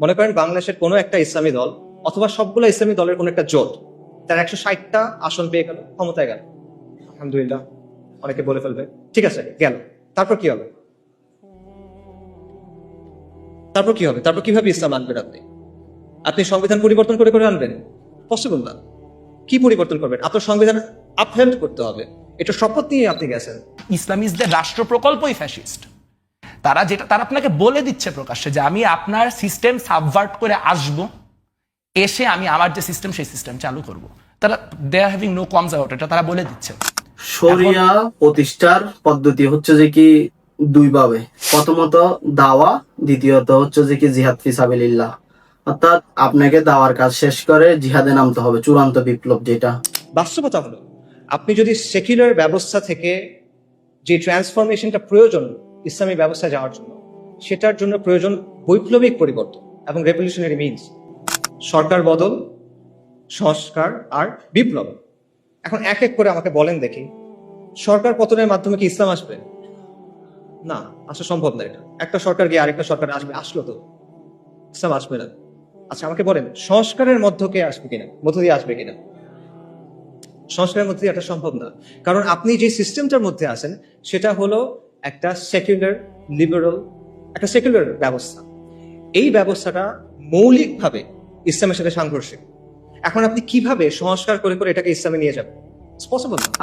মনে করেন বাংলাদেশের কোনো একটা ইসলামী দল অথবা সবগুলো ইসলামী দলের কোনো একটা জোট, তার একশো ষাটটা আসন পেয়ে গেল, ক্ষমতায় গেল। আলহামদুলিল্লাহ, অনেকে বলে ফেলবে। ঠিক আছে, গেল। তারপর কি হবে? তারপর কি হবে? তারপর কীভাবে ইসলাম আনবেন আপনি? আপনি সংবিধান পরিবর্তন করে করে আনবেন? পসিবল না। কি পরিবর্তন করবেন? আপনার সংবিধান আপহেল্ড করতে হবে। এটা শপথ নিয়ে আপনি গেছেন। ইসলাম ইজ দ্য রাষ্ট্র প্রকল্পই ফ্যাসিস্ট তারা যেটা তারা আপনাকে বলে দিচ্ছে প্রকাশ্যে যে আমি আপনার সিস্টেম সাবভার্ট করে আসব এসে আমি আমার যে সিস্টেম সেই সিস্টেম চালু করব। তারা they are having no comes out এটা তারা বলে দিচ্ছে। শরিয়া প্রতিষ্ঠার পদ্ধতি হচ্ছে যে কি দুই ভাবে প্রথমত দাওয়া দ্বিতীয়ত হচ্ছে যে কি জিহাদ ফিসাবিল্লাহ অর্থাৎ আপনাকে দাওয়ার কাজ শেষ করে জিহাদে নামতে হবে চূড়ান্ত বিপ্লব যেটা। বাস্তবতা হলো আপনি যদি সেকুলার ব্যবস্থা থেকে যে ট্রান্সফরমেশনটা প্রয়োজন ইসলামী ব্যবস্থা যাওয়ার জন্য। সেটার জন্য প্রয়োজন বৈপ্লবিক পরিবর্তন এবং রেভলিউশনারি মিনস সরকার বদল, সংস্কার আর বিপ্লব। এখন এক এক করে আমাকে বলেন দেখি, সরকার পতনের মাধ্যমে কি ইসলাম আসবে? না, আসা সম্ভব না এটা। একটা সরকার গিয়ে আরেকটা সরকার আসবে, আসলো তো। ইসলাম আসবে না। আচ্ছা আমাকে বলেন, সংস্কারের মধ্য কে আসবে কিনা? মধ্য দিয়ে আসবে কিনা? সংস্কারের মধ্যে এটা সম্ভব না। কারণ আপনি যে সিস্টেমটার মধ্যে আছেন, সেটা হলো একটা সেকুলার লিবারাল একটা সেকুলার ব্যবস্থা। এই ব্যবস্থাটা মৌলিকভাবে ইসলামের সাথে সাংঘর্ষিক। এখন আপনি কীভাবে সংস্কার করে করে এটাকে ইসলামে নিয়ে যাবেন?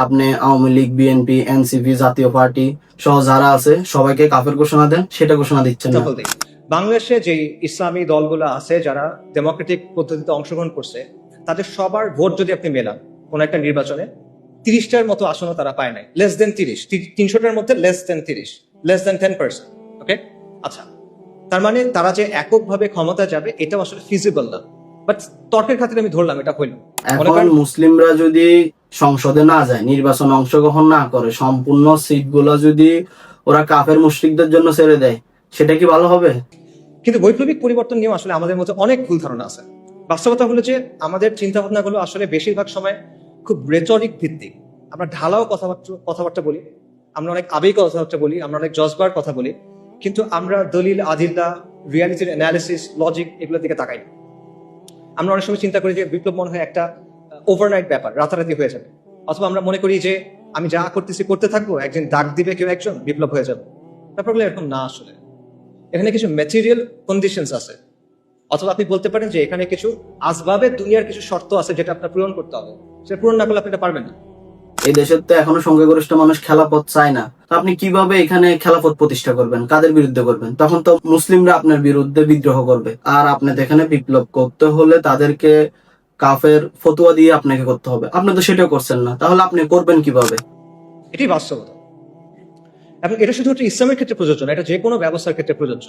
আপনি আওয়ামী লীগ বিএনপি এনসিপি জাতীয় পার্টি সহ যারা আছে সবাইকে কাফের ঘোষণা দেন সেটা ঘোষণা দিচ্ছেন না। বাংলাদেশে যে ইসলামী দলগুলো আছে যারা ডেমোক্রেটিক পদ্ধতিতে অংশগ্রহণ করছে তাদের সবার ভোট যদি আপনি মেলান কোন একটা নির্বাচনে তিরিশটার মতো আসনও তারা পায় নাই। লেস দেন তিরিশ। তিনশোটার মধ্যে লেস দেন তিরিশ। Less than ten percent okay আচ্ছা। তার মানে তারা যে এককভাবে ক্ষমতা যাবে এটাও আসলে ফিজিবল না। বাট তর্কের খাতিরে আমি ধরলাম এটা হইল। এখন মুসলিমরা যদি সংসদে না যায় নির্বাচনে অংশগ্রহণ না করে সম্পূর্ণ সিটগুলো যদি ওরা কাফের মুশরিকদের জন্য ছেড়ে দেয় সেটা কি ভালো হবে? কিন্তু বৈপ্লবিক পরিবর্তন নিয়েও আসলে আমাদের মধ্যে অনেক ভুল ধারণা আছে। বাস্তবতা হলো যে আমাদের চিন্তা ভাবনাগুলো আসলে বেশিরভাগ সময় খুব রেটরিক ভিত্তিক। আমরা ঢালাও কথাবার্তা কথাবার্তা বলি, আমরা অনেক আবেগ কথাবার্তা বলি, আমরা অনেক জজবার কথা বলি, কিন্তু আমরা দলিল আদিল্লা রিয়ালিটির অ্যানালিসিস লজিক এগুলোর দিকে তাকাই না। আমরা অনেক সময় চিন্তা করি যে বিপ্লব মনে হয় একটা ওভারনাইট ব্যাপার, রাতারাতি হয়ে যাবে। অথবা আমরা মনে করি যে আমি যা করতেছি করতে থাকব, একজন ডাক দিবে, কেউ একজন বিপ্লব হয়ে যাবে। ব্যাপারগুলো এরকম না আসলে। এখানে কিছু ম্যাটেরিয়াল কন্ডিশনস আছে। অথবা আপনি বলতে পারেন যে এখানে কিছু আসবাবে দুনিয়ার কিছু শর্ত আছে যেটা আপনার পূরণ করতে হবে। সেটা পূরণ না করলে আপনি এটা পারবেন না। এই দেশের তো এখনও সংখ্যাগরিষ্ঠ মানুষ খেলাপথ চায় না। তো আপনি কীভাবে এখানে খেলাপথ প্রতিষ্ঠা করবেন? কাদের বিরুদ্ধে করবেন? তখন তো মুসলিমরা আপনার বিরুদ্ধে বিদ্রোহ করবে। আর আপনাদের এখানে বিপ্লব করতে হলে তাদেরকে কাফের ফতুয়া দিয়ে আপনাকে করতে হবে। আপনি তো সেটাও করছেন না। তাহলে আপনি করবেন কীভাবে? এটি বাস্তবতা। এবং এটা শুধুমাত্র ইসলামের ক্ষেত্রে প্রযোজ্য না এটা যে কোনো ব্যবস্থার ক্ষেত্রে প্রযোজ্য।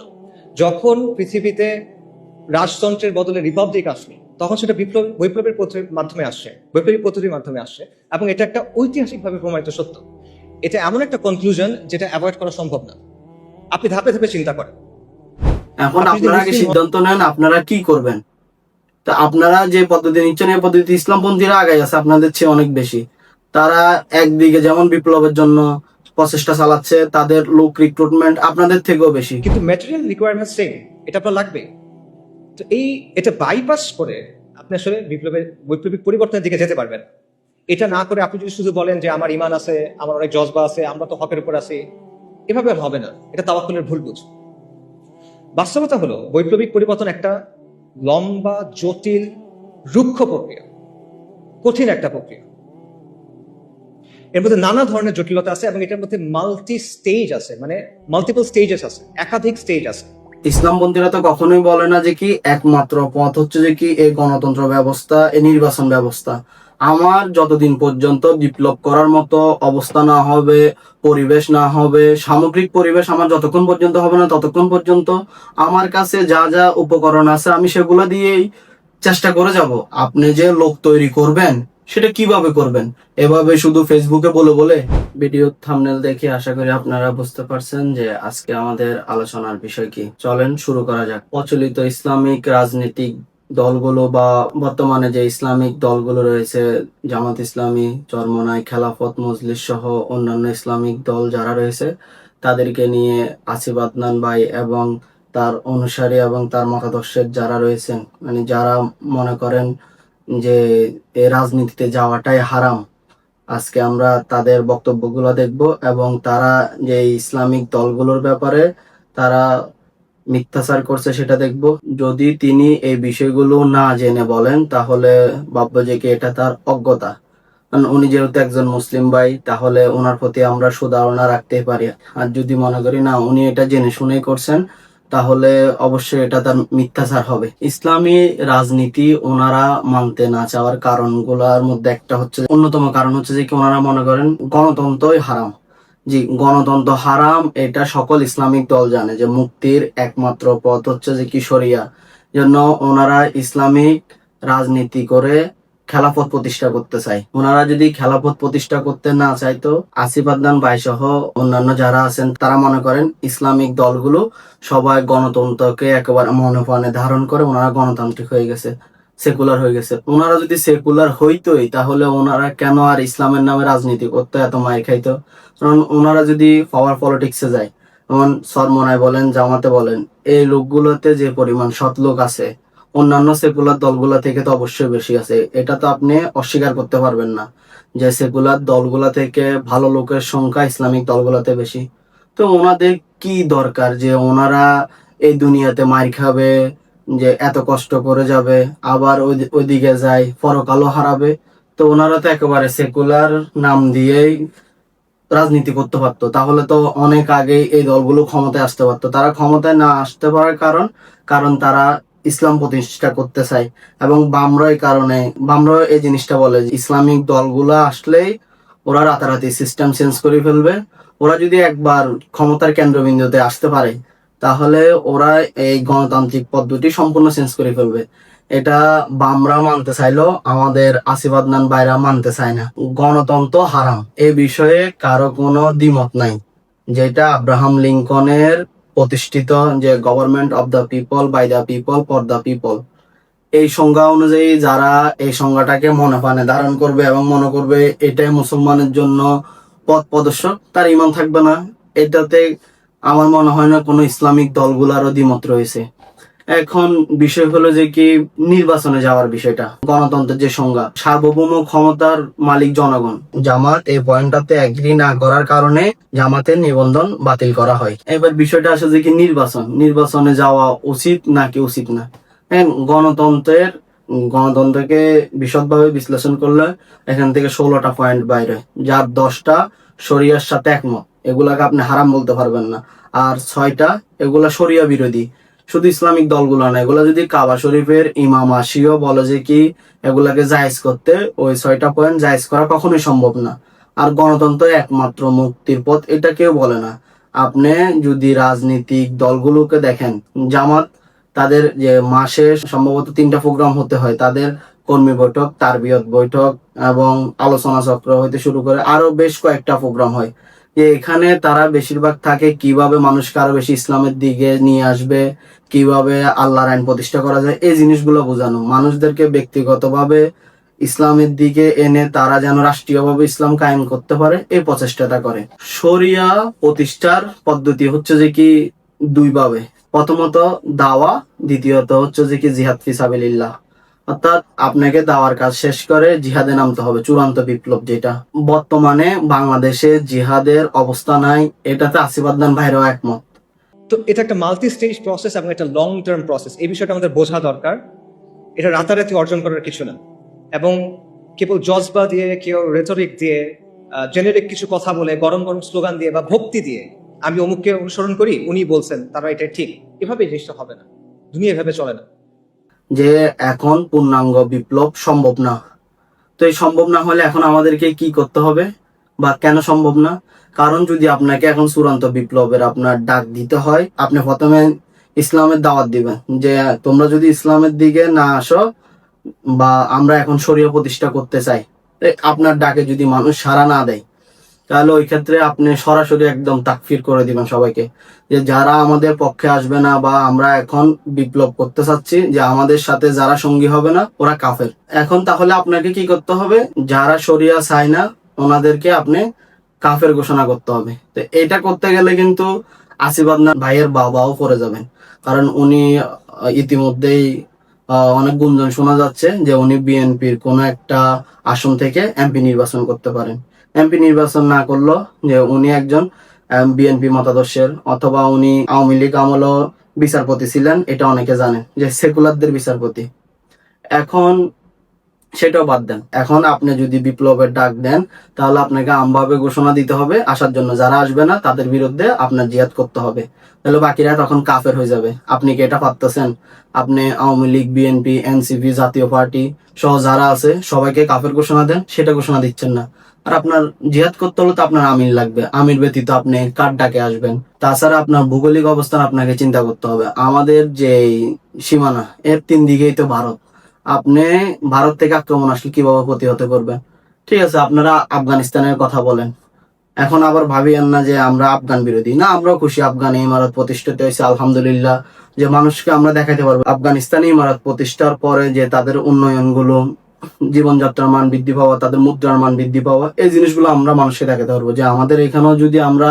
যখন পৃথিবীতে রাজতন্ত্রের বদলে রিপাবলিক আসলো তখন সেটা বিপ্লব বৈপ্লবের মাধ্যমে আসছে বৈপ্লবিক পদ্ধতির মাধ্যমে আসছে এবং এটা একটা ঐতিহাসিকভাবে প্রমাণিত সত্য। এটা এমন একটা কনক্লুশন যেটা অ্যাভয়েড করা সম্ভব না। আপনি ধাপে ধাপে চিন্তা করেন। এখন আপনারা আগে সিদ্ধান্ত নেন আপনারা কি করবেন? তা আপনারা যে পদ্ধতি নিচ্ছেন এই পদ্ধতি ইসলামপন্থীরা আগে আছে আপনাদের চেয়ে অনেক বেশি। তারা একদিকে যেমন বিপ্লবের জন্য প্রচেষ্টা চালাচ্ছে তাদের লোক রিক্রুটমেন্ট আপনাদের থেকেও বেশি। কিন্তু ম্যাটেরিয়াল রিকোয়ারমেন্ট সেম এটা আপনার লাগবে। তো এই এটা বাইপাস করে আপনি আসলে বিপ্লবের বৈপ্লবিক পরিবর্তনের দিকে যেতে পারবেন। এটা না করে আপনি যদি শুধু বলেন যে আমার ইমান আছে, আমার অনেক জজবা আছে, আমরা তো হকের উপর আছি, এভাবে হবে না। এটা তাওয়াক্কুলের ভুল বুঝ। বাস্তবতা হলো, বৈপ্লবিক পরিবর্তন একটা লম্বা, জটিল, রুক্ষ প্রক্রিয়া। কঠিন একটা প্রক্রিয়া। এর মধ্যে নানা ধরনের জটিলতা আছে এবং এটার মধ্যে মাল্টি স্টেজ আছে মানে মাল্টিপল স্টেজেস আছে, একাধিক স্টেজ আছে। ইসলামপন্থীরা তো কখনোই বলে না যে কি একমাত্র পথ হচ্ছে যে কি এই গণতন্ত্র ব্যবস্থা, এই নির্বাচন ব্যবস্থা। আমার যতদিন পর্যন্ত বিপ্লব করার মতো অবস্থা না হবে, পরিবেশ না হবে, সামগ্রিক পরিবেশ আমার যতক্ষণ পর্যন্ত হবে না ততক্ষণ পর্যন্ত আমার কাছে যা যা উপকরণ আছে আমি সেগুলো দিয়েই চেষ্টা করে যাব। আপনি যে লোক তৈরি করবেন সেটা কীভাবে করবেন? এভাবে শুধু ফেসবুকে বলে বলে? ভিডিও থামনেল দেখে আশা করি আপনারা বুঝতে পারছেন যে আজকে আমাদের আলোচনার বিষয় কি। চলেন শুরু করা যাক। প্রচলিত ইসলামিক রাজনৈতিক দলগুলো বা বর্তমানে যে ইসলামিক দলগুলো রয়েছে, জামাত ইসলামী, চরমনাই, খেলাফত, মজলিস সহ অন্যান্য ইসলামিক দল যারা রয়েছে, তাদেরকে নিয়ে আসিফ আদনান ভাই এবং তার অনুসারী এবং তার মতাদর্শের যারা রয়েছেন মানে যারা মনে করেন যে রাজনীতিতে যাওয়াটাই হারাম। আজকে আমরা তাদের বক্তব্যগুলো দেখব এবং তারা যে ইসলামিক দলগুলোর ব্যাপারে তারা মিথ্যাচার করছে সেটা দেখব। যদি তিনি এই বিষয়গুলো না জেনে বলেন, তাহলে ভাববো যে কি এটা তার অজ্ঞতা। উনি যেহেতু একজন মুসলিম ভাই, তাহলে ওনার প্রতি আমরা সুধারণা রাখতে পারি। আর যদি মনে করি, না, উনি এটা জেনে শুনেই করছেন তাহলে অবশ্যই এটা তার মিথ্যাচার হবে। ইসলামী রাজনীতি ওনারা মানতে না চাওয়ার কারণগুলোর মধ্যে একটা হচ্ছে, অন্যতম কারণ হচ্ছে যে কি ওনারা মনে করেন গণতন্ত্রই হারাম। জি, গণতন্ত্র হারাম, এটা সকল ইসলামিক দল জানে যে মুক্তির একমাত্র পথ হচ্ছে যে কি শরিয়া। জন্য ওনারা ইসলামিক রাজনীতি করে খেলাফত প্রতিষ্ঠা করতে চায় ওনারা যদি খেলাফত প্রতিষ্ঠা করতে না চাইতো, আসিফ আদনান ভাই সহ অন্যান্য যারা আছেন, তারা মনে করেন ইসলামিক দলগুলো সবাই গণতন্ত্রকে একেবারে মনে প্রাণে ধারণ করে ওনারা গণতান্ত্রিক হয়ে গেছে, সেকুলার হয়ে গেছে। ওনারা যদি সেকুলার হইতোই, তাহলে ওনারা কেন আর ইসলামের নামে রাজনীতি করতে এত মায়ের খাইতো? কারণ ওনারা যদি পাওয়ার পলিটিক্সে যায়, যেমন সরমনায় বলেন, জামাতে বলেন, এই লোকগুলোতে যে পরিমাণ সৎ লোক আছে অন্যান্য সেকুলার দলগুলা থেকে তো অবশ্যই বেশি আছে। এটা তো আপনি অস্বীকার করতে পারবেন না যে সেকুলার দলগুলা থেকে ভালো লোকের সংখ্যা ইসলামিক দলগুলাতে বেশি। তো ওনাদের কি দরকার যে ওনারা এই দুনিয়াতে মার খাবে, যে এত কষ্ট করে যাবে, আবার ওই- ওইদিকে যায় পরকালও হারাবে? তো ওনারা তো একেবারে সেকুলার নাম দিয়েই রাজনীতি করতে পারতো। তাহলে তো অনেক আগে এই দলগুলো ক্ষমতায় আসতে পারতো। তারা ক্ষমতায় না আসতে পারার কারণ কারণ তারা ইসলাম প্রতিষ্ঠা করতে চায় এবং বামরা এই কারণে বামরা এই জিনিসটা বলে যে ইসলামিক দলগুলো আসলেই ওরা রাতারাতি সিস্টেম চেঞ্জ করে ফেলবে। ওরা যদি একবার ক্ষমতার কেন্দ্রবিন্দুতে আসতে পারে, তাহলে ওরা এই গণতান্ত্রিক পদ্ধতি সম্পূর্ণ চেঞ্জ করে ফেলবে। এটা বামরা মানতে চাইলো আমাদের আসিফ আদনান বাইরা মানতে চায় না। গণতন্ত্র হারাম। এ বিষয়ে কারও কোনো দ্বিমত নাই। যেটা আব্রাহাম লিঙ্কনের প্রতিষ্ঠিত যে government of the people by the people for the people এই সংজ্ঞা অনুযায়ী যারা এই সংজ্ঞাটাকে মনে প্রাণে ধারণ করবে এবং মনে করবে এটাই মুসলমানের জন্য পথ প্রদর্শক, তার ইমান থাকবে না। এটাতে আমার মনে হয় না কোনো ইসলামিক দলগুলারও দ্বিমত রয়েছে। এখন বিষয় হলো যে কি, নির্বাচনে যাওয়ার বিষয়টা, গণতন্ত্রের যে সংজ্ঞা, সার্বভৌম ক্ষমতার মালিক জনগণ। জামাত এই পয়েন্টটাতে এগ্রি না করার কারণে জামাতের নিবন্ধন বাতিল করা হয়। এবার বিষয়টা আসে যে কি, নির্বাচন। নির্বাচনে যাওয়া উচিত নাকি উচিত না? হ্যাঁ গণতন্ত্রের, গণতন্ত্রকে বিশদভাবে বিশ্লেষণ করলে এখান থেকে ষোলোটা পয়েন্ট বাইরে যার দশটা শরিয়ার সাথে একমত। এগুলাকে আপনি হারাম বলতে পারবেন না। আর ছয়টা, এগুলা শরিয়া বিরোধী। শুধু ইসলামিক দলগুলো না, এগুলা যদি কাবা শরীফের ইমাম আসিও বলে যে কি এগুলাকে জায়েজ করতে, ওই ছয়টা পয়েন্ট জায়েজ করা কখনোই সম্ভব না। আর গণতন্ত্র একমাত্র মুক্তির পথ, এটা কেউ বলে না। আপনি যদি রাজনীতিক দলগুলোকে দেখেন, জামাত, তাদের যে মাসে সম্ভবত তিনটা প্রোগ্রাম হতে হয়, তাদের কর্মী বৈঠক তারবিয়ত বৈঠক এবং আলোচনা চক্র হইতে শুরু করে আরও বেশ কয়েকটা প্রোগ্রাম হয়। এখানে তারা বেশিরভাগ থাকে কীভাবে মানুষকে আরও বেশি ইসলামের দিকে নিয়ে আসবে, কীভাবে আল্লাহর আইন প্রতিষ্ঠা করা যায়, এই জিনিসগুলো বোঝানো। মানুষদেরকে ব্যক্তিগতভাবে ইসলামের দিকে এনে তারা যেন রাষ্ট্রীয়ভাবে ইসলাম কায়েম করতে পারে, এই প্রচেষ্টাটা করে। শরিয়া প্রতিষ্ঠার পদ্ধতি হচ্ছে যে কি দুইভাবে। প্রথমত দাওয়া, দ্বিতীয়ত হচ্ছে যে কি জিহাদ ফিসাবিল্লাহ অর্থাৎ আপনাকে দাওয়ার কাজ শেষ করে জিহাদে নামতে হবে, চূড়ান্ত বিপ্লব যেটা। বর্তমানে বাংলাদেশে জিহাদের অবস্থা নাই, এটাতে আসিফাদ্দান ভাইরাও একমত। তো এটা একটা মাল্টি স্টেজ প্রসেস এবং একটা লং টার্ম প্রসেস এই বিষয়টা আমাদের বোঝা দরকার। এটা রাতারাতি অর্জন করার কিছু না। এবং কেবল জজবা দিয়ে, কেউ রেটরিক দিয়ে জেনেরিক কিছু কথা বলে, গরম গরম স্লোগান দিয়ে বা ভক্তি দিয়ে আমি অমুককে অনুসরণ করি, উনি বলছেন, তারা এটা ঠিক। এভাবে জিনিসটা হবে না। দুনিয়া এভাবে চলে না। যে এখন পূর্ণাঙ্গ বিপ্লব সম্ভব না। তো এই সম্ভব না হলে এখন আমাদেরকে কি করতে হবে? বা কেন সম্ভব না? কারণ যদি আপনাকে এখন চূড়ান্ত বিপ্লবের আপনার ডাক দিতে হয়, আপনি প্রথমে ইসলামের দাওয়াত দিবেন যে তোমরা যদি ইসলামের দিকে না আসো বা আমরা এখন শরীয় প্রতিষ্ঠা করতে চাই আপনার ডাকে যদি মানুষ সাড়া না দেয় তাহলে ওই ক্ষেত্রে আপনি সরাসরি একদম তাকফির করে দিবেন সবাইকে। যে যারা আমাদের পক্ষে আসবে না বা আমরা এখন বিপ্লব করতে চাচ্ছি, যে আমাদের সাথে যারা সঙ্গী হবে না, ওরা কাফের। এখন তাহলে আপনাকে কি করতে হবে? যারা শরিয়া চায় না, ওনাদেরকে আপনি কাফের ঘোষণা করতে হবে। তো এটা করতে গেলে কিন্তু আসিফ আদনান ভাইয়ের বাবাও পড়ে যাবেন। কারণ উনি ইতিমধ্যেই অনেক গুঞ্জন শোনা যাচ্ছে যে উনি বিএনপির কোনো একটা আসন থেকে এমপি নির্বাচন করতে পারেন। এমপি নির্বাচন না করল যে উনি একজন বিএনপি মতাদর্শের অথবা উনি আওয়ামী লীগ আমলও বিচারপতি ছিলেন, এটা অনেকে জানেন যে সেকুলারদের বিচারপতি। এখন সেটাও বাদ দেন। এখন আপনি যদি বিপ্লবের ডাক দেন, তাহলে আপনাকে আমভাবে ঘোষণা দিতে হবে, আসার জন্য যারা আসবে না, তাদের বিরুদ্ধে আপনার জিহাদ করতে হবে। তাহলে বাকিরা তখন কাফের হয়ে যাবে। আপনি কি এটা পারতেছেন আপনি আওয়ামী লীগ, বিএনপি, এনসিপি, জাতীয় পার্টি সহ যারা আছে, সবাইকে কাফের ঘোষণা দেন, সেটা ঘোষণা দিচ্ছেন না। আর আপনার জিহাদ করতে হলে তো আপনার আমির লাগবে। আমির ব্যতীত আপনি কার ডাকে আসবেন? তাছাড়া আপনার ভৌগোলিক অবস্থান আপনাকে চিন্তা করতে হবে। আমাদের যে সীমানা, এর তিন দিকেই তো ভারত। আপনি ভারত থেকে আক্রমণ আসলে কীভাবে প্রতিহত করবেন? ঠিক আছে, আপনারা আফগানিস্তানের কথা বলেন। এখন আবার ভাবিয়েন না যে আমরা আফগান বিরোধী। না, আমরাও খুশি, আফগান ইমারত প্রতিষ্ঠিত হয়েছে, আলহামদুলিল্লাহ। যে মানুষকে আমরা দেখাতে পারব, আফগানিস্তানে ইমারত প্রতিষ্ঠার পরে যে তাদের উন্নয়নগুলো জীবনযাত্রার মান বৃদ্ধি পাওয়া, তাদের মুদ্রার মান বৃদ্ধি পাওয়া, এই জিনিসগুলো আমরা মানুষকে দেখাতে পারব যে আমাদের এখানেও যদি আমরা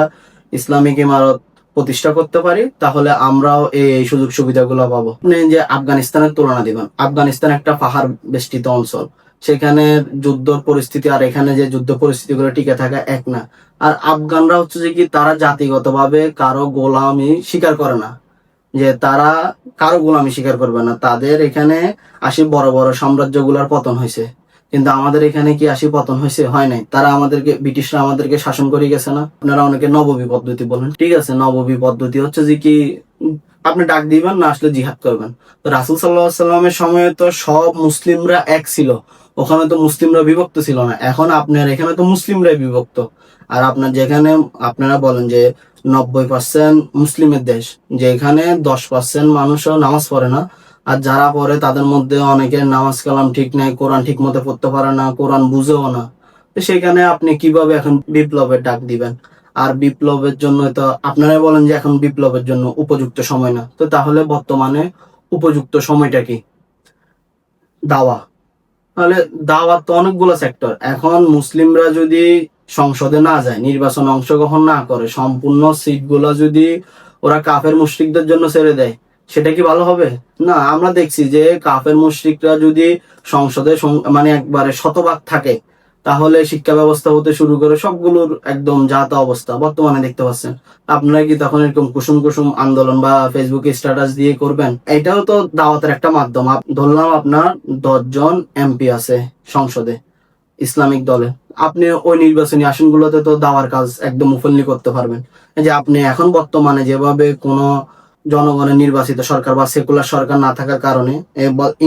ইসলামিক ইমারত প্রতিষ্ঠা করতে পারি, তাহলে আমরাও এই সুযোগ সুবিধাগুলো পাবো। যে আফগানিস্তানের তুলনা দিবেন, আফগানিস্তান একটা পাহাড় বেষ্টিত অঞ্চল। সেখানে যুদ্ধ পরিস্থিতি আর এখানে যে যুদ্ধ পরিস্থিতিগুলো টিকে থাকা এক না। আর আফগানরা হচ্ছে যে কি, তারা জাতিগতভাবে কারও গোলামি স্বীকার করে না। যে তারা কারও গোলামি স্বীকার করবে না। তাদের এখানে আসি বড় বড় সাম্রাজ্যগুলোর পতন হয়েছে। কিন্তু আমাদের এখানে কি আসি পতন হয়েছে? হয় নাই। তারা আমাদেরকে, ব্রিটিশরা আমাদেরকে শাসন করে গেছে না? আপনারা অনেকে নববী পদ্ধতি বলেন। ঠিক আছে নববী পদ্ধতি হচ্ছে যে কি, আপনি ডাক দিবেন, না আসলে জিহাদ করবেন। তো রাসুল সাল্লাহ সাল্লামের সময় তো সব মুসলিমরা এক ছিল। ওখানে তো মুসলিমরা বিভক্ত ছিল না। এখন আপনার এখানে তো মুসলিমরাই বিভক্ত। আর আপনার যেখানে, আপনারা বলেন যে নব্বই পার্সেন্ট মুসলিমের দেশ, যেখানে দশ পার্সেন্ট মানুষও নামাজ পড়ে না। আর যারা পড়ে, তাদের মধ্যে অনেকের নামাজ কালাম ঠিক নাই, কোরআন ঠিক মতো পড়তে পারে না, কোরআন বুঝেও না। তো সেখানে আপনি কীভাবে এখন বিপ্লবের ডাক দিবেন? আর বিপ্লবের জন্য তো আপনারাই বলেন যে এখন বিপ্লবের জন্য উপযুক্ত সময় না। তো তাহলে বর্তমানে উপযুক্ত সময়টা কি? দাওয়া। তাহলে দাওয়াত তো অনেকগুলো সেক্টর এখন মুসলিমরা যদি সংসদে না যায়, নির্বাচন অংশগ্রহণ না করে, সম্পূর্ণ সিটগুলো যদি ওরা কাফের মুশরিকদের জন্য ছেড়ে দেয়, সেটা কি ভালো হবে? না, আমরা দেখছি যে কাফের মুশরিকরা যদি সংসদে মানে একবারে শতভাগ থাকে, তাহলে শিক্ষা ব্যবস্থা হতে শুরু করে সবগুলোর একদম জাত অবস্থা বর্তমানে দেখতে পাচ্ছেন। আপনারা কি তখন এরকম কুসুম কুসুম আন্দোলন বা ফেসবুকে স্ট্যাটাস দিয়ে করবেন? এটাও তো দাওয়াতের একটা মাধ্যম। ধরলাম আপনার দশজন এমপি আছে সংসদে, ইসলামিক দলে। আপনি ওই নির্বাচনী আসনগুলোতে তো দাওয়ার কাজ একদম মুফল্লি করতে পারবেন। যে আপনি এখন বর্তমানে যেভাবে কোনো জনগণের নির্বাচিত সরকার বা সেকুলার সরকার না থাকার কারণে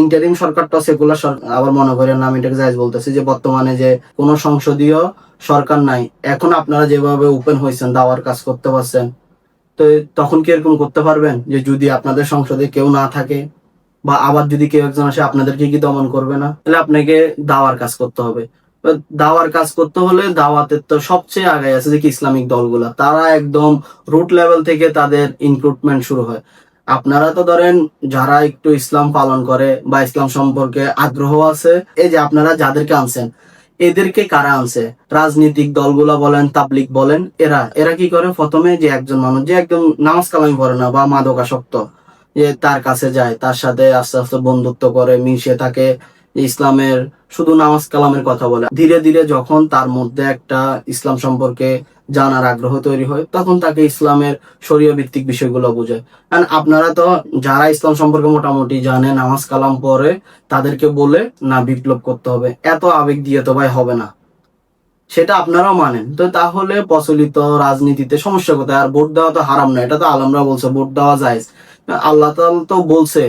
ইন্টারিম সরকারটা সেকুলার সরকার আবার মনে করেন আমি এটাকে জায়জ বলতেছি যে বর্তমানে যে কোনো সংসদীয় সরকার নাই, এখন আপনারা যেভাবে ওপেন হয়েছেন, দাওয়ার কাজ করতে পারছেন, তো তখন কি এরকম করতে পারবেন? যে যদি আপনাদের সংসদে কেউ না থাকে বা আবার যদি কেউ একজন আসে, আপনাদেরকে কি দমন করবে না? তাহলে আপনাকে দাওয়ার কাজ করতে হবে। দাওয়ার কাজ করতে হলে দাওয়াতের তো সবচেয়ে আগে আছে যে কি ইসলামিক দলগুলা। তারা একদম রুট লেভেল থেকে তাদের ইনক্রুটমেন্ট শুরু হয়। আপনারা তো ধরেন যারা একটু ইসলাম পালন করে বা ইসলাম সম্পর্কে আগ্রহ আছে, এই যে আপনারা যাদেরকে আনছেন, এদেরকে কারা আনছে? রাজনৈতিক দলগুলা বলেন তাবলিক বলেন, এরা এরা কি করে? প্রথমে যে একজন মানুষ, যে একদম নামাজ কালামি পড়ে না বা মাদকাসক্ত, যে তার কাছে যায়, তার সাথে আস্তে আস্তে বন্ধুত্ব করে, মিশে থাকে ইসলামের শুধু নামাজ কালামের কথা বলে। ধীরে ধীরে যখন তার মধ্যে একটা ইসলাম সম্পর্কে জানার আগ্রহ তৈরি হয়, তখন তাকে ইসলামের শরীয় ভিত্তিক বিষয়গুলো বোঝায়। কারণ আপনারা তো যারা ইসলাম সম্পর্কে মোটামুটি জানে, নামাজ কালাম পরে তাদেরকে বলে, না, বিপ্লব করতে হবে। এত আবেগ দিয়ে তো ভাই হবে না। সেটা আপনারাও মানেন। তো তাহলে প্রচলিত রাজনীতিতে সমস্যা কোথায়? আর ভোট দেওয়া তো হারাম না, এটা তো আলমরা বলছে, ভোট দেওয়া যায় আল্লাহ তো বলছে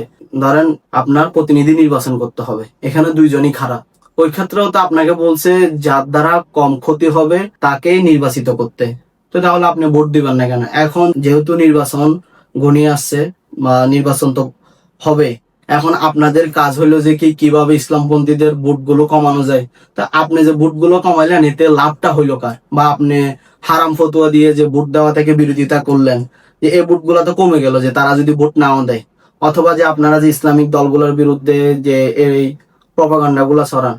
ধরেন আপনার প্রতিনিধি নির্বাচন করতে হবে, এখানে দুইজনই খারাপ। ওই ক্ষেত্রেও তো আপনাকে বলছে, যার দ্বারা কম ক্ষতি হবে, তাকেই নির্বাচিত করতে। তো তাহলে আপনি ভোট দিবেন না কেন? এখন যেহেতু নির্বাচন ঘনিয়ে আসছে, বা নির্বাচন তো হবে, এখন আপনাদের কাজ হলো যে কি, কীভাবে ইসলামপন্থীদের ভোটগুলো কমানো যায়? তা আপনি যে ভোটগুলো কমাইলেন, এতে লাভটা হইল কার? বা আপনি হারাম ফতুয়া দিয়ে যে ভোট দেওয়া থেকে বিরোধিতা করলেন, যে এই ভোটগুলো তো কমে গেল, যে তারা যদি ভোট নাও দেয়। অথবা যে আপনারা যে ইসলামিক দলগুলোর বিরুদ্ধে যে এই প্রপাগান্ডা গুলা ছড়ান,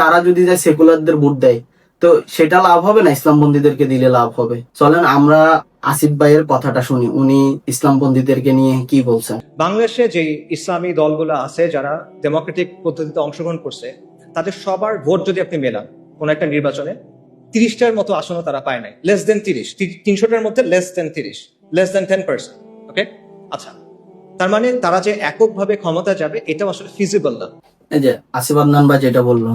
তারা যদি যায় সেকুলারদের ভোট দেয়, তো সেটা লাভ হবে না? ইসলামপন্থীদেরকে দিলে লাভ হবে। চলেন, আমরা আসিফ ভাইয়ের কথাটা শুনি। উনি ইসলামপন্থীদেরকে নিয়ে কি বলছেন? বাংলাদেশে যে ইসলামী দলগুলো আছে, যারা ডেমোক্রেটিক পদ্ধতিতে অংশগ্রহণ করছে, তাদের সবার ভোট যদি আপনি মেলান কোন একটা নির্বাচনে, তিরিশটার মতো আসনও তারা পায় নাই। লেস দেন তিরিশ। তিনশোটার মধ্যে লেস দেন তিরিশ। Less than ten percent okay আচ্ছা। তার মানে তারা যে এককভাবে ক্ষমতা যাবে, এটাও আসলে ফিজিবল না। এই যে আসিফ যেটা বলল,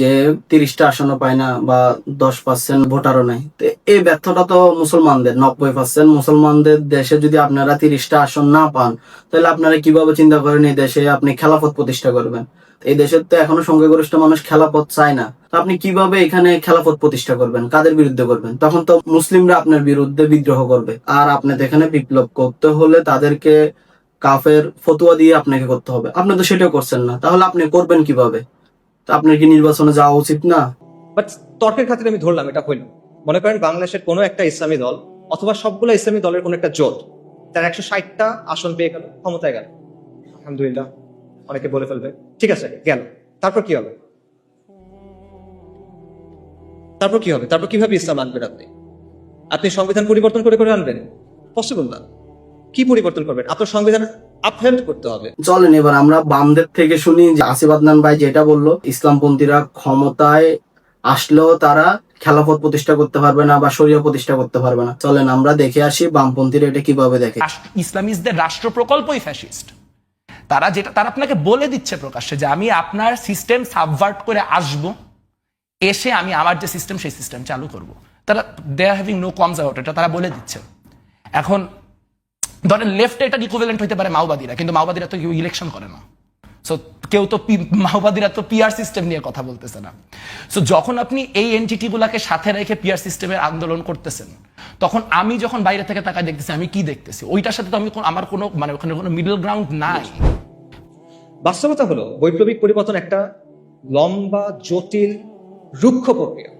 যে তিরিশটা আসনও পায় না বা দশ পার্সেন্ট ভোটারও এই ব্যর্থতা তো মুসলমানদের, নব্বই পার্সেন্ট মুসলমানদের দেশে যদি আপনারা তিরিশটা আসন না পান, তাহলে আপনারা কীভাবে চিন্তা করেন এই দেশে আপনি খেলাফত প্রতিষ্ঠা করবেন? এই দেশের তো এখনও সংখ্যাগরিষ্ঠ মানুষ খেলাপথ চায় না। তো আপনি কীভাবে এখানে খেলাফত প্রতিষ্ঠা করবেন? কাদের বিরুদ্ধে করবেন? তখন তো মুসলিমরা আপনার বিরুদ্ধে বিদ্রোহ করবে। আর আপনাদের এখানে বিপ্লব করতে হলে তাদেরকে কাফের ফতুয়া দিয়ে আপনাকে করতে হবে। আপনি তো সেটাও করছেন না। তাহলে আপনি করবেন কীভাবে? আপনার কি নির্বাচনে যাওয়া উচিত না? তর্কের খাতিরে আমি ধরলাম, এটা হইল। মনে করেন বাংলাদেশের কোনো একটা ইসলামী দল অথবা সবগুলো ইসলামী দলের কোনো একটা জোট তার একশো ষাটটা আসন পেয়ে গেল, ক্ষমতায় গেল। আলহামদুলিল্লাহ, অনেকে বলে ফেলবে। ঠিক আছে, গেল। তারপর কি হবে? তারপর কি হবে? তারপর কীভাবে ইসলাম আনবেন আপনি? আপনি সংবিধান পরিবর্তন করে করে আনবেন? পসিবল না। কি পরিবর্তন করবেন? আপনার সংবিধান আপহেল্ড করতে হবে। চলেন এবার আমরা বামদের থেকে শুনি যে আসিফ আদনান ভাই যেটা বলল ইসলামপন্থীরা ক্ষমতায় আসলেও তারা খেলাফত প্রতিষ্ঠা করতে পারবে না বা শরীয় প্রতিষ্ঠা করতে পারবে না। চলেন আমরা দেখে আসি বামপন্থীরা এটা কীভাবে দেখে। রাষ্ট্র- ইসলামিস্টদের রাষ্ট্র প্রকল্পই ফ্যাসিস্ট তারা যেটা তারা আপনাকে বলে দিচ্ছে প্রকাশ্যে যে আমি আপনার সিস্টেম সাবভার্ট করে আসব এসে আমি আমার যে সিস্টেম সেই সিস্টেম চালু করব। তারা they are having no comes out এটা তারা বলে দিচ্ছে। এখন ধরেন লেফটে এটা ইকুইভ্যালেন্ট হতে পারে মাওবাদীরা, কিন্তু মাওবাদীরা তো কেউ ইলেকশন করে না। সো কেউ তো মাওবাদীরা তো পিআর সিস্টেম নিয়ে কথা বলতেছে না। সো যখন আপনি এই এনটিটি গুলাকে সাথে রেখে পিআর সিস্টেমের আন্দোলন করতেছেন, তখন আমি যখন বাইরে থেকে তাকায় দেখতেছি, আমি কি দেখতেছি? ওইটার সাথে তো আমি আমার কোনো মানে ওখানে কোনো মিডল গ্রাউন্ড নাই। বাস্তবতা হলো, বৈপ্লবিক পরিবর্তন একটা লম্বা, জটিল, রুক্ষ প্রক্রিয়া।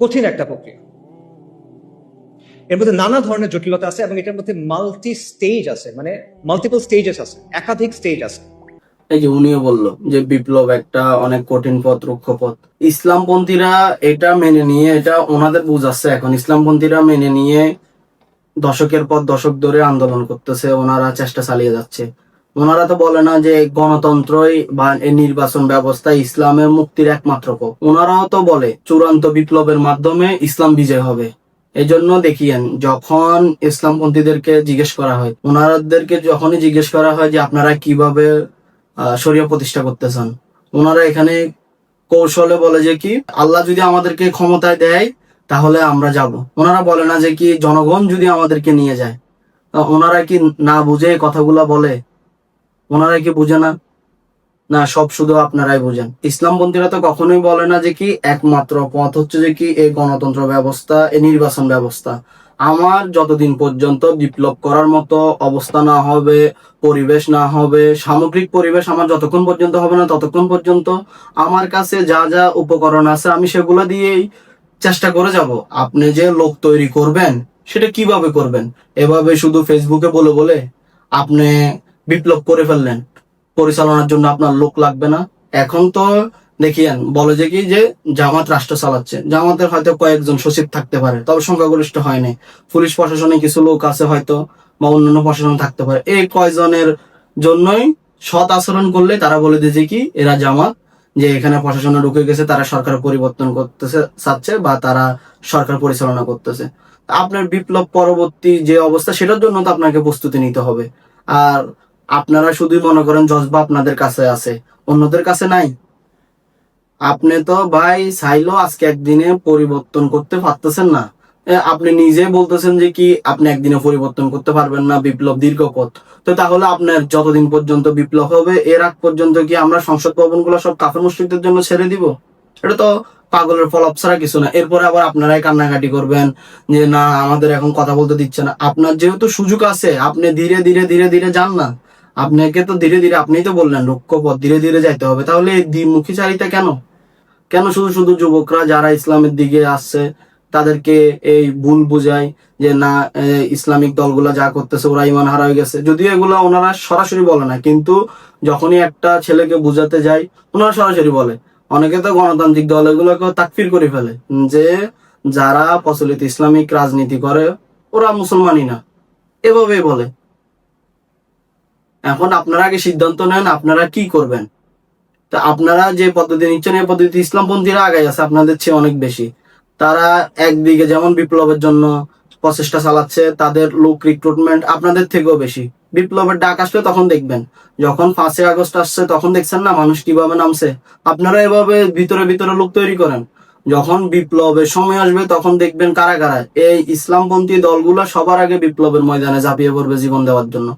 কঠিন একটা প্রক্রিয়া। এর মধ্যে নানা ধরনের জটিলতা আছে এবং এটার মধ্যে মাল্টি স্টেজ আছে মানে মাল্টিপল স্টেজেস আছে, একাধিক স্টেজ আছে। এই যে উনিও বলল যে বিপ্লব একটা অনেক কঠিন পথ, রুক্ষ পথ। ইসলামপন্থীরা এটা মেনে নিয়ে, এটা ওনাদের বুঝাচ্ছে এখন। ইসলামপন্থীরা মেনে নিয়ে দশকের পর দশক ধরে আন্দোলন করতেছে, ওনারা চেষ্টা চালিয়ে যাচ্ছে। ওনারা তো বলে না যে গণতন্ত্রই বা নির্বাচন ব্যবস্থা ইসলামের মুক্তির একমাত্র পথ। ওনারাও তো বলে, চূড়ান্ত বিপ্লবের মাধ্যমে ইসলাম বিজয় হবে। এই জন্য দেখিয়েন, যখন ইসলামপন্থীদেরকে জিজ্ঞেস করা হয়, ওনাদেরকে যখনই জিজ্ঞেস করা হয় যে আপনারা কীভাবে শরীয় প্রতিষ্ঠা করতে চান ওনারা এখানে কৌশলে বলে যে কি, আল্লাহ যদি আমাদেরকে ক্ষমতায় দেয়, তাহলে আমরা যাব। ওনারা বলে না যে কি, জনগণ যদি আমাদেরকে নিয়ে যায়। ওনারা কি না বুঝে কথাগুলা বলে? ওনারা কি বুঝে না? না, সব শুধু আপনারাই বুঝেন। ইসলামপন্থীরা তো কখনোই বলে না যে কি একমাত্র পথ হচ্ছে যে কি এই গণতন্ত্র ব্যবস্থা, এই নির্বাচন ব্যবস্থা। আমার যতদিন পর্যন্ত বিপ্লব করার মতো অবস্থা না হবে, পরিবেশ না হবে, সামগ্রিক পরিবেশ আমার যতক্ষণ পর্যন্ত হবে না ততক্ষণ পর্যন্ত আমার কাছে যা যা উপকরণ আছে আমি সেগুলো দিয়েই চেষ্টা করে যাব। আপনি যে লোক তৈরি করবেন, সেটা কীভাবে করবেন? এভাবে শুধু ফেসবুকে বলে বলে আপনি বিপ্লব করে ফেললেন। পরিচালনার জন্য আপনার লোক লাগবে না। এখন তো দেখিয়েন, বলে যে কি যে জামাত রাষ্ট্র চালাচ্ছে। জামাতের হয়তো কয়েকজন সচিব থাকতে পারে, তবে সংখ্যাগরিষ্ঠ হয় নাই। পুলিশ প্রশাসনে কিছু লোক আছে হয়তো, বা অন্যান্য প্রশাসন থাকতে পারে। এই কয়জনের জন্যই সৎ আচরণ করলে তারা বলে দিয়েছে কি, এরা জামাত, যে এখানে প্রশাসনে ঢুকে গেছে, তারা সরকার পরিবর্তন করতেছে, চাচ্ছে, বা তারা সরকার পরিচালনা করতেছে। আপনার বিপ্লব পরবর্তী যে অবস্থা, সেটার জন্য তো আপনাকে প্রস্তুতি নিতে হবে। আর আপনারা শুধুই মনে করেন জজবা আপনাদের কাছে আছে, অন্যদের কাছে নাই। আপনি তো ভাই চাইলেও আজকে একদিনে পরিবর্তন করতে পারতেছেন না। আপনি নিজে বলতেছেন যে কি আপনি একদিনে পরিবর্তন করতে পারবেন না, বিপ্লব দীর্ঘ পথ। তো তাহলে আপনার যতদিন পর্যন্ত বিপ্লব হবে, এর আগ পর্যন্ত কি আমরা সংসদ ভবনগুলো সব কাফের মুশ্রিকদের জন্য ছেড়ে দিব? এটা তো পাগলের ফলপ ছাড়া কিছু না। এরপরে আবার আপনারাই কান্নাকাটি করবেন যে, না, আমাদের এখন কথা বলতে দিচ্ছে না। আপনার যেহেতু সুযোগ আছে, আপনি ধীরে ধীরে ধীরে ধীরে যান না। আপনাকে তো ধীরে ধীরে, আপনিই তো বললেন রুক্ষ পথ ধীরে ধীরে যাইতে হবে। তাহলে এই দ্বিমুখী চারিতা কেন? কেন শুধু শুধু যুবকরা যারা ইসলামের দিকে আসছে, তাদেরকে এই ভুল বুঝায় যে না ইসলামিক দলগুলা যা করতেছে ওরা ইমান হারা হয়ে গেছে? যদিও এগুলা ওনারা সরাসরি বলে না, কিন্তু যখনই একটা ছেলেকে বুঝাতে যায় ওনারা সরাসরি বলে। অনেকে তো গণতান্ত্রিক দল এগুলোকে তাকফির করে ফেলে যে যারা প্রচলিত ইসলামিক রাজনীতি করে, ওরা মুসলমানই না। এভাবেই বলে। এখন আপনারা আগে সিদ্ধান্ত নেন আপনারা কি করবেন। তা আপনারা যে পদ্ধতি নিচ্ছেন, এই পদ্ধতি ইসলামপন্থীরা আগে আছে আপনাদের চেয়ে অনেক বেশি। তারা একদিকে যেমন বিপ্লবের জন্য প্রচেষ্টা চালাচ্ছে, তাদের লোক রিক্রুটমেন্ট আপনাদের থেকেও বেশি। বিপ্লবের ডাক আসলে তখন দেখবেন, যখন পাঁচই আগস্ট আসছে, তখন দেখছেন না মানুষ কীভাবে নামছে। আপনারা এভাবে ভিতরে ভিতরে লোক তৈরি করেন। যখন বিপ্লবের সময় আসবে, তখন দেখবেন কারা কারা। এই ইসলামপন্থী দলগুলো সবার আগে বিপ্লবের ময়দানে ঝাঁপিয়ে পড়বে জীবন দেওয়ার জন্য।